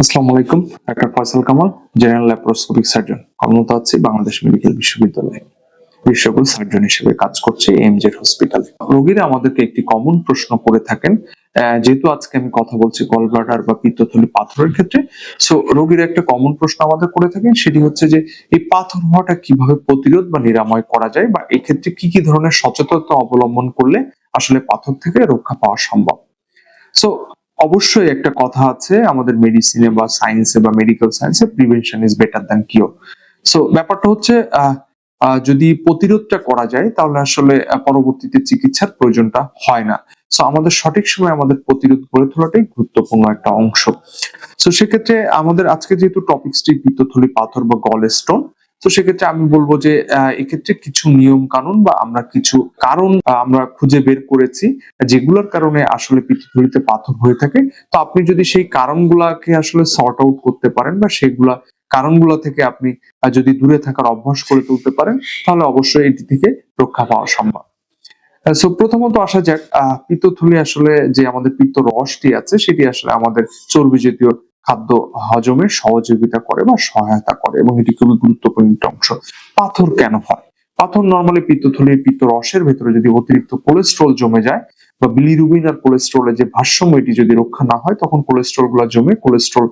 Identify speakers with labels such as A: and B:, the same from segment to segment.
A: আসসালামু আলাইকুম, doctor Faisal Kamal, general laparoscopic surgeon. কর্মরত আছি বাংলাদেশ মেডিকেল বিশ্ববিদ্যালয়ে। বিশ্বকোল সার্জন হিসেবে কাজ করছি এমজেড হসপিটালে রোগীরা আমাদেরকে একটি কমন প্রশ্ন করে থাকেন যেহেতু আজকে আমি কথা বলছি গলব্লাডার বা পিত্তথলি পাথরের ক্ষেত্রে সো রোগীরা একটা কমন প্রশ্ন আমাদের করে থাকেন, সেটি হচ্ছে যে এই পাথর হওয়াটা কীভাবে প্রতিরোধ বা নিরাময় করা যায় বা এক্ষেত্রে কি কি ধরনের সচেতনতা অবলম্বন করলে আসলে পাথর থেকে রক্ষা পাওয়া সম্ভব? সো অবশ্যই একটা কথা আছে, আমাদের মেডিসিনে বা সায়েন্সে বা মেডিকেল সায়েন্সে prevention is better than cure so ব্যাপারটা হচ্ছে যদি প্রতিরোধটা করা যায়, তাহলে আসলে পরবর্তীতে চিকিৎসার প্রয়োজনটা হয় না। সো আমাদের সঠিক সময় আমাদের প্রতিরোধ গড়ে তোলাটাই গুরুত্বপূর্ণ একটা অংশ। সো সেক্ষেত্রে আমাদের আজকে যেহেতু টপিকসটি পিত্তথলি পাথর বা গল স্টোন তো সেক্ষেত্রে আমি বলব যে এক্ষেত্রে কিছু নিয়ম কানুন বা আমরা কিছু কারণ আমরা খুঁজে বের করেছি যেগুলোর কারণে আসলে পিত্তথলিতে পাথর হয়ে থাকে। তো আপনি যদি সেই কারণগুলাকে আসলে সর্ট আউট করতে পারেন বা সেগুলা কারণগুলো থেকে আপনি যদি দূরে থাকার অভ্যাস করে তুলতে পারেন তাহলে অবশ্যই এটি থেকে রক্ষা পাওয়া সম্ভব। সো প্রথমত আসা যাক আহ, পিত্তথলি আসলে যে আমাদের পিত্ত রসটি আছে সেটি আসলে আমাদের চর্বি জাতীয় খাদ্য হজমে সহযোগিতা করে বা সহায়তা করে এবং এটি খুবই গুরুত্বপূর্ণ অংশ। পাথর কেন হয়? পাথর নর্মালি পিত্তথলির পিত্ত রসের ভেতরে যদি অতিরিক্ত কোলেস্ট্রল জমে যায় বা বিলিরুবিন আর কোলেস্ট্রলের যে ভারসাম্য এটি যদি রক্ষা না হয়, তখন কোলেস্ট্রলগুলো জমে কোলেস্ট্রল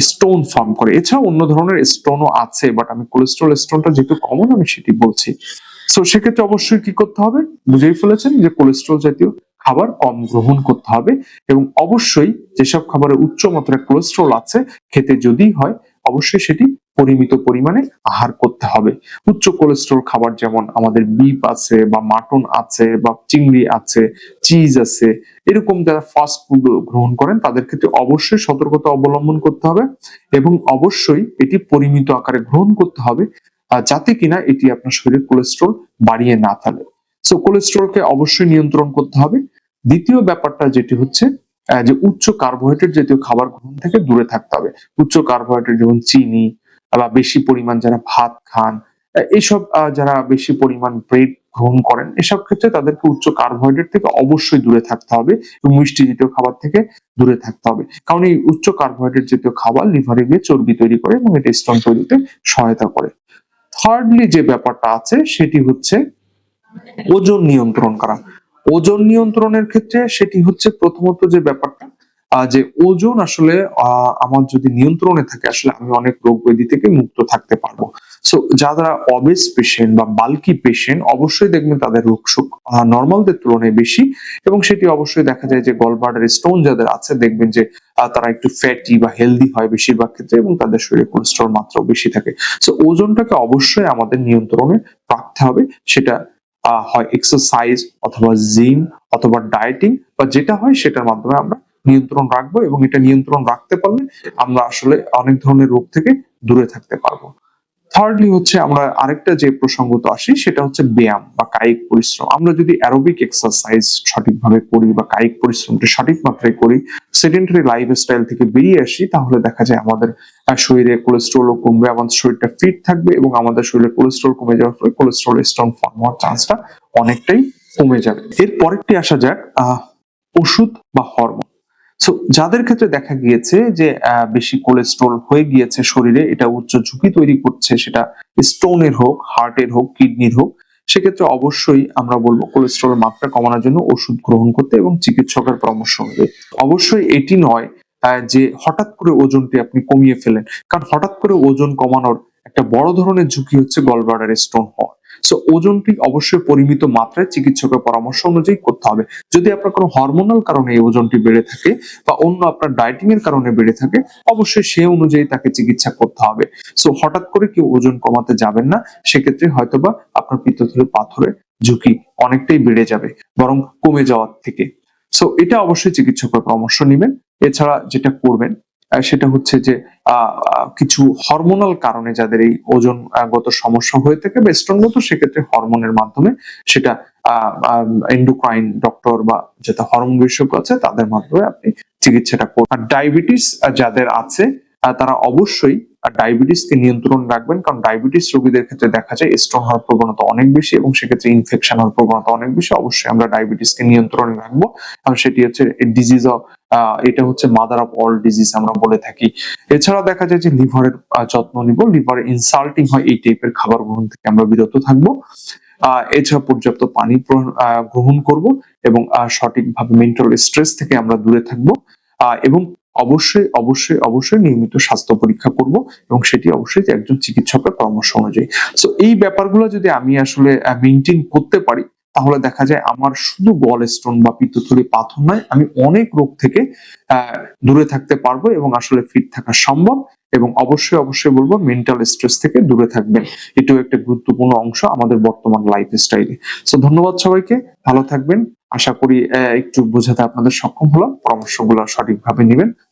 A: স্টোন ফর্ম করে। এছাড়াও অন্য ধরনের স্টোনও আছে বাট আমি কোলেস্ট্রল স্টোনটা যেহেতু কমন আমি সেটি বলছি। সো সেক্ষেত্রে অবশ্যই কি করতে হবে? বুঝেই ফেলেছেন যে কোলেস্ট্রল জাতীয় খাবার কম গ্রহণ করতে হবে এবং অবশ্যই যেসব খাবারে উচ্চ মাত্রায় কোলেস্ট্রল আছে, খেতে যদি হয়, অবশ্যই সেটি পরিমিত পরিমাণে আহার করতে হবে। উচ্চ কোলেস্ট্রল খাবার যেমন আমাদের বিপ আছে বা মাটন আছে বা চিংড়ি আছে চিজ আছে, এরকম যারা ফাস্ট ফুড গ্রহণ করেন, তাদের ক্ষেত্রে অবশ্যই সতর্কতা অবলম্বন করতে হবে এবং অবশ্যই এটি পরিমিত আকারে গ্রহণ করতে হবে যাতে কিনা এটি আপনার শরীরে কোলেস্ট্রল বাড়িয়ে না ফেলে। সো কোলেস্ট্রলকে অবশ্যই নিয়ন্ত্রণ করতে হবে। দ্বিতীয় ব্যাপারটা যেটি হচ্ছে যে উচ্চ কার্বোহাইড্রেট জাতীয় খাবার গ্রহণ থেকে দূরে থাকতে হবে। উচ্চ কার্বোহাইড্রেট যেমন চিনি বা বেশি পরিমাণ যারা ভাত খান এইসব যারা বেশি পরিমাণ ব্রেড গ্রহণ করেন, এসব ক্ষেত্রে তাদেরকে উচ্চ কার্বোহাইড্রেট থেকে অবশ্যই দূরে থাকতে হবে এবং মিষ্টি জাতীয় খাবার থেকে দূরে থাকতে হবে। কারণ এই উচ্চ কার্বোহাইড্রেট জাতীয় খাবার লিভারে গিয়ে চর্বি তৈরি করে এবং এটা স্টোন তৈরিতে সহায়তা করে। থার্ডলি যে ব্যাপারটা আছে, সেটি হচ্ছে ওজন নিয়ন্ত্রণ করা। ওজন নিয়ন্ত্রণের ক্ষেত্রে সেটি হচ্ছে প্রথমত যে ব্যাপারটা যে ওজন আসলে আমার যদি নিয়ন্ত্রণে থাকে, আসলে আমি অনেক রোগ ব্যাধি থেকে মুক্ত থাকতে পারব। সো যারা অবেস পেশেন্ট বা বাল্কি পেশেন্ট অবশ্যই দেখবেন তাদের রোগ সুখ নর্মালদের তুলনায় বেশি এবং সেটি অবশ্যই দেখা যায় যে গলবার্ডার স্টোন যাদের আছে, দেখবেন যে তারা একটু ফ্যাটি বা হেলদি হয় বেশিরভাগ ক্ষেত্রে এবং তাদের শরীরে কোলেস্ট্রল মাত্রাও বেশি থাকে। সো ওজনটাকে অবশ্যই আমাদের নিয়ন্ত্রণে রাখতে হবে, সেটা হয় এক্সারসাইজ অথবা জিম অথবা ডায়েটিং বা যেটা হয় সেটার মাধ্যমে আমরা নিয়ন্ত্রণ রাখব এবং এটা নিয়ন্ত্রণ রাখতে পারলে আমরা আসলে অনেক ধরনের রোগ থেকে দূরে থাকতে পারব। থার্ডলি হচ্ছে আমরা আরেকটা যে প্রসঙ্গত আসি, সেটা হচ্ছে ব্যায়াম বা কায়িক পরিশ্রম। আমরা যদি অ্যারোবিক এক্সারসাইজ সঠিকভাবে করি বা কায়িক পরিশ্রমটা সঠিক মাত্রায় করি সেডেন্টারি লাইফস্টাইল থেকে বেরিয়ে আসি, তাহলে দেখা যায় আমাদের শরীরে কোলেস্ট্রলও কমবে, আমাদের শরীরটা ফিট থাকবে এবং আমাদের শরীরে কোলেস্ট্রল কমে যাওয়ার ফলে কোলেস্ট্রল স্ট্রং ফর্ম হওয়ার চান্সটা অনেকটাই কমে যাবে। এর পরেরটি আসা যাক ওষুধ বা হরমোন সো যাদের ক্ষেত্রে দেখা গিয়েছে যে বেশি কোলেস্ট্রল হয়ে গিয়েছে শরীরে, এটা উচ্চ ঝুঁকি তৈরি করছে, সেটা স্টোনের হোক হার্টের হোক কিডনির হোক, সেক্ষেত্রে অবশ্যই আমরা বলব কোলেস্ট্রলের মাত্রা কমানোর জন্য ওষুধ গ্রহণ করতে এবং চিকিৎসকের পরামর্শ হবে অবশ্যই এটি নয় যে হঠাৎ করে ওজনটি আপনি কমিয়ে ফেলেন, কারণ হঠাৎ করে ওজন কমানোর একটা বড় ধরনের ঝুঁকি হচ্ছে গলব্লাডার স্টোন হওয়া সো ওজনটি অবশ্যই পরিমিত মাত্রায় চিকিৎসকের পরামর্শ অনুযায়ী করতে হবে। যদি আপনার কোনো হরমোনাল কারণে এই ওজনটি বেড়ে থাকে বা অন্য আপনার ডায়েটিং এর কারণে বেড়ে থাকে, অবশ্যই সে অনুযায়ী তাকে চিকিৎসা করতে হবে। সো হঠাৎ করে কেউ ওজন কমাতে যাবেন না, সেক্ষেত্রে হয়তোবা আপনার পিত্তথলি পাথরের ঝুঁকি অনেকটাই বেড়ে যাবে, বরং কমে যাওয়ার থেকে। সো এটা অবশ্যই চিকিৎসকের পরামর্শ নেবেন। এছাড়া যেটা করবেন সেটা হচ্ছে যে কিছু হরমোনাল কারণে যাদের এই ওজন গত সমস্যা হয়ে থাকে বা স্টোনগত সেক্ষেত্রে হরমোনের মাধ্যমে সেটা এন্ডোক্রাইন ডক্টর বা যেটা হরমোন বিশেষজ্ঞ আছে, তাদের মাধ্যমে আপনি চিকিৎসাটা করুন। আর ডায়াবেটিস যাদের আছে তারা অবশ্যই ডায়াবেটিসকে নিয়ন্ত্রণ রাখবেন, কারণ ডায়াবেটিস রোগীদের ক্ষেত্রে দেখা যায় স্ট্রং হওয়ার প্রবণতা অনেক বেশি এবং সেক্ষেত্রে ইনফেকশন হওয়ার প্রবণতা অনেক বেশি। অবশ্যই আমরা ডায়াবেটিসকে নিয়ন্ত্রণে রাখব। কারণ সেটি হচ্ছে ডিজিজ অফ এটা হচ্ছে মাদার অফ অল ডিজিজ আমরা বলে থাকি। এছাড়া দেখা যায় যে লিভারের যত্ন নিব। লিভারে ইনসাল্টিং হয় এই টাইপের খাবার গ্রহণ থেকে আমরা বিরত থাকব। এছাড়া পর্যাপ্ত পানি গ্রহণ করব এবং সঠিকভাবে মেন্টাল স্ট্রেস থেকে আমরা দূরে থাকব। এবং অবশ্যই অবশ্যই অবশ্যই নিয়মিত স্বাস্থ্য পরীক্ষা করব এবং সেটি অবশ্যই একজন চিকিৎসকের পরামর্শ অনুযায়ী। সো এই ব্যাপারগুলো যদি আমি আসলে মেনটেন করতে পারি, তাহলে দেখা যায় আমার শুধু গল স্টোন বা পিত্তথলি পাথর নয়, আমি অনেক রোগ থেকে দূরে থাকতে পারব এবং আসলে ফিট থাকা সম্ভব এবং অবশ্যই অবশ্যই বলব মেন্টাল স্ট্রেস থেকে দূরে থাকবেন। এটাও একটা গুরুত্বপূর্ণ অংশ আমাদের বর্তমান লাইফ স্টাইলে সো ধন্যবাদ সবাইকে, ভালো থাকবেন। আশা করি একটু বোঝাতে আপনাদের সক্ষম হলাম। পরামর্শগুলো সঠিকভাবে নেবেন।